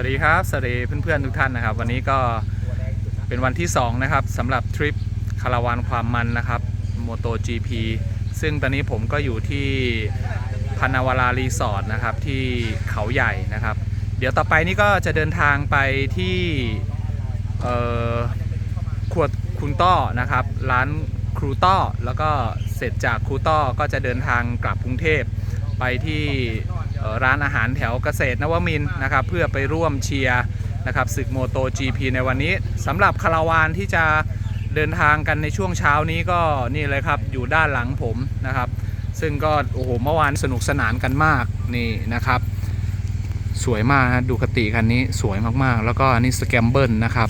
วัสดีครับ สวัสดีเพื่อนๆทุกท่านนะครับ วันนี้ก็เป็นวันที่ 2 นะครับสำหรับทริปคาราวานความมันนะครับ Moto GP ซึ่งตอนนี้ผมก็อยู่ที่พันาวารารีสอร์ทนะครับที่เขาใหญ่นะครับ เดี๋ยวต่อไปนี่ก็จะเดินทางไปที่ขวดคุณต้อนะครับ ร้านครูต้อแล้วก็เสร็จจากครูต้อก็จะเดินทางกลับกรุงเทพ ไปที่ร้านอาหารแถวเกษตรนวมินนะครับ เพื่อไปร่วมเชียร์นะครับศึกโมโต GP ในวันนี้สำหรับคาราวานที่จะเดินทางกันในช่วงเช้านี้ก็นี่เลยครับอยู่ด้านหลังผมนะครับ ซึ่งก็โอ้โหเมื่อวานสนุกสนานกันมากนี่นะครับ สวยมากนะดูคติคันนี้สวยมากๆ แล้วก็อันนี้สแกมเบิลนะครับ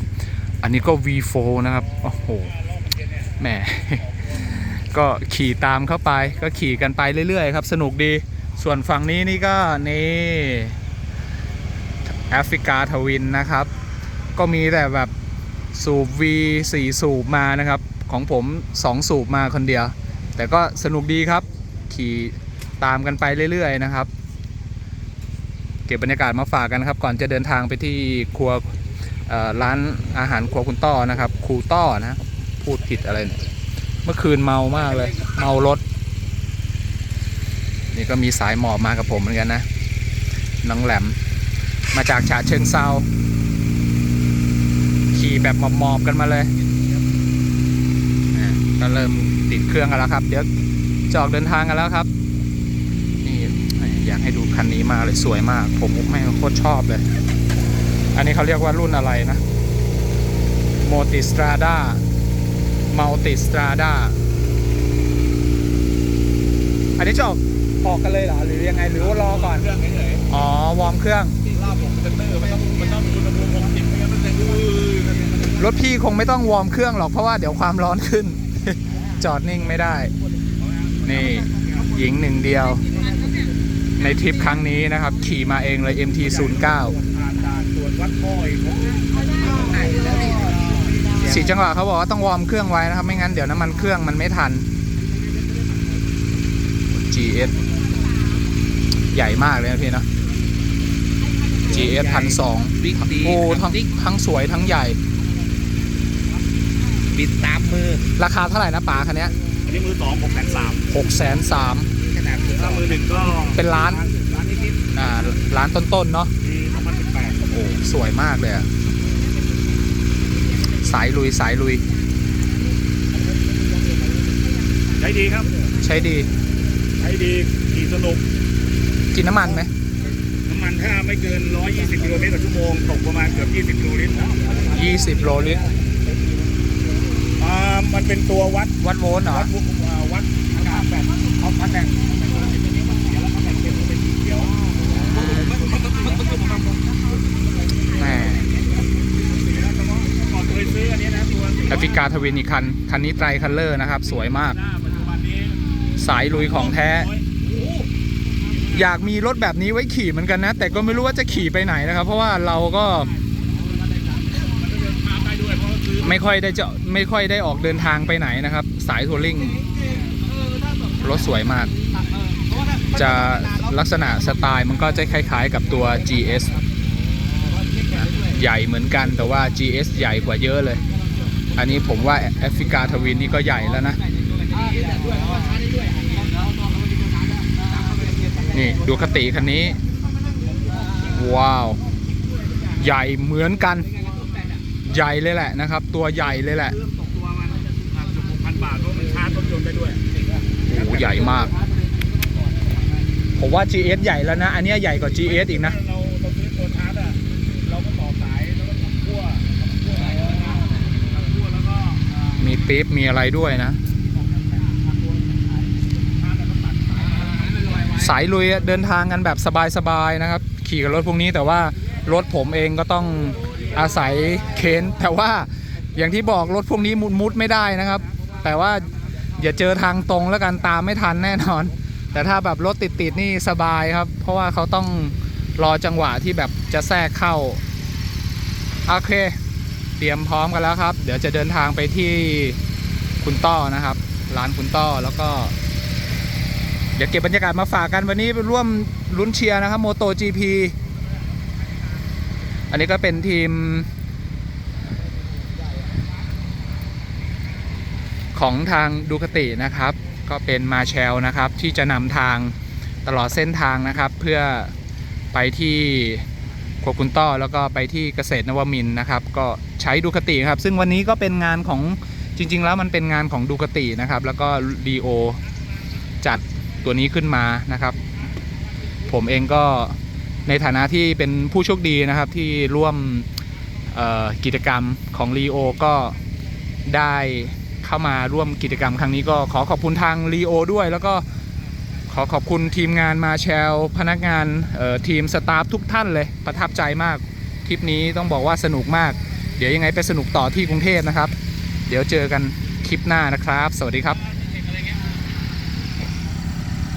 อันนี้ก็ V4 นะครับโอ้โหแหมก็ขี่ตามเข้าไปก็ขี่กันไปเรื่อยๆครับ สนุกดี ส่วนฝั่งนี้นี่ก็นี่แอฟริกาทวินนะครับ ก็มีแต่แบบสูบ V 4 สูบมานะครับ ของผม 2 สูบมาคนเดียว แต่ก็สนุกดีครับ ขี่ตามกันไปเรื่อยๆนะครับ เก็บบรรยากาศมาฝากกันครับ ก่อนจะเดินทางไปที่ครัวร้านอาหารครัวคุณต้อนะครับครูต้อนะ พูดผิดอะไรเนี่ยเมื่อคืนเมามากเลย เมารถ นี่ก็มีสายหมอบมากับผมเหมือนกันนะ น้องแหลม มาจากฉะเชิงเซาขี่แบบหมอบๆกันมาเลยอะก็เริ่มติดเครื่องกันแล้วครับ เดี๋ยวจะออกเดินทางกันแล้วครับ นี่อยากให้ดูคันนี้มากเลยสวยมาก ผมไม่โคตรชอบเลย อันนี้เขาเรียกว่ารุ่นอะไรนะ m o t i s t r a d a m u l t i s t r a d a อันนี้จะออก ออกกันเลยเหรอหรือยังไงหรือว่ารอก่อนเครื่องเฉยอ๋อวอร์มเครื่องๆรอบผมเป็นเตอร์มันต้องมันต้องอุณหภูมิหกสิบไม่งั้นมันจะอื้อรถพี่คงไม่ต้องวอร์มเครื่องหรอกเพราะว่าเดี๋ยวความร้อนขึ้น จอดนิ่งไม่ได้ นี่หญิงหนึ่งเดียว ในทริปครั้งนี้นะครับ ขี่มาเองเลย MT09 ผ่านด่านตรวจวัดพ่ออีกผมสี่จังหวะเขาบอกว่าต้องวอร์มเครื่องไว้นะครับ ไม่งั้นเดี๋ยวน้ำมันเครื่องมันไม่ทัน GS ใหญ่มากเลยนะพี่เนอะ GS พันสองบิ๊กดีโอ้ทั้งทั้งสวยทั้งใหญ่ บิดตามมือ ราคาเท่าไหร่นะป๋าคันเนี้ยอันนี้มือสองหกแสนสามหกแสนสามขนาดถ้ามือหนึ่งก็เป็นล้านล้านนิดอ่าร้านต้นๆเนาะๆปีสองพันสิบแปดโอ้สวยมากเลยอะสายลุยสายลุย ใช้ดีครับ ใช้ดี ใช้ดีขี่สนุก กินน้ำมันไหมน้ำมันถ้าไม่เกิน 120กิโลเมตรต่อชั่วโมงตกประมาณเกือบ 20กิโลลิตร20โลลิตรอ่ามันเป็นตัววัดวัดโวลต์เหรอวัดอ่าวัดอากาศแบบเอาพันแดงแล้วพันแดงเป็นเป็นสีเขียวแหมก่อนเคยซื้ออันนี้นะตัวแอฟริกาทวินอีกคัน คันนี้ไตรคัลเลอร์นะครับ สวยมาก สายลุยของแท้ อยากมีรถแบบนี้ไว้ขี่เหมือนกันนะ แต่ก็ไม่รู้ว่าจะขี่ไปไหนนะครับ เพราะว่าเราก็ ไม่ค่อยได้จะไม่ค่อยได้ออกเดินทางไปไหนนะครับ สายทัวริงรถสวยมาก จะลักษณะสไตล์มันก็จะคล้าย ๆ กับตัว GS ใหญ่เหมือนกันแต่ว่า GS ใหญ่กว่าเยอะเลย อันนี้ผมว่าแอฟริกาทวินนี่ก็ใหญ่แล้วนะ นี่ดูคติคันนี้ ว้าว ใหญ่เหมือนกัน ใหญ่เลยแหละนะครับ ตัวใหญ่เลยแหละซื้อตกตัวมันอ่าเกือบหกพันบาทเพราะมันชาร์จรถยนต์ได้ด้วยโอ้โหใหญ่มาก ผมว่า GS ใหญ่แล้วนะ อันเนี้ยใหญ่กว่า GS อีกนะเราเราซื้อตัวชาร์จอะเราก็ต่อสายแล้วก็ทำขั้วทำขั้วอะไรแล้วก็ทำขั้วแล้วก็อ่ามีปี๊บมีอะไรด้วยนะ สายลุยเดินทางกันแบบสบายๆนะครับ ขี่กับรถพวกนี้แต่ว่ารถผมเองก็ต้องอาศัยเคนแต่ว่าอย่างที่บอกรถพวกนี้มุดมุดไม่ได้นะครับ แต่ว่าอย่าเจอทางตรงแล้วกันตามไม่ทันแน่นอน แต่ถ้าแบบรถติดๆนี่สบายครับ เพราะว่าเขาต้องรอจังหวะที่แบบจะแทรกเข้าโอเค เตรียมพร้อมกันแล้วครับ เดี๋ยวจะเดินทางไปที่คุณต้อนะครับ ร้านคุณต้อแล้วก็ เดี๋ยวเก็บบรรยากาศมาฝากกันวันนี้ร่วมลุ้นเชียร์นะครับโมโต GP อันนี้ก็เป็นทีม ของทางดูคตินะครับ ก็เป็นมาแชลนะครับ ที่จะนำทางตลอดเส้นทางนะครับ เพื่อไปที่กัวกุนต้อแล้วก็ไปที่เกษตรนวมินนะครับ ก็ใช้ดูคติครับ ซึ่งวันนี้ก็เป็นงานของจริง ๆ แล้วมันเป็นงานของดูคตินะครับ แล้วก็รีโอจัด ตัวนี้ขึ้นมานะครับ ผมเองก็ในฐานะที่เป็นผู้โชคดีนะครับที่ร่วมกิจกรรมของรีโอก็ได้เข้ามาร่วมกิจกรรมครั้งนี้ก็ขอขอบคุณทางรีโอด้วย แล้วก็ขอขอบคุณทีมงานมาแชลพนักงานทีมสตาฟทุกท่านเลยประทับใจมากคลิปนี้ต้องบอกว่าสนุกมาก เดี๋ยวยังไงไปสนุกต่อที่กรุงเทพนะครับ เดี๋ยวเจอกันคลิปหน้านะครับ สวัสดีครับ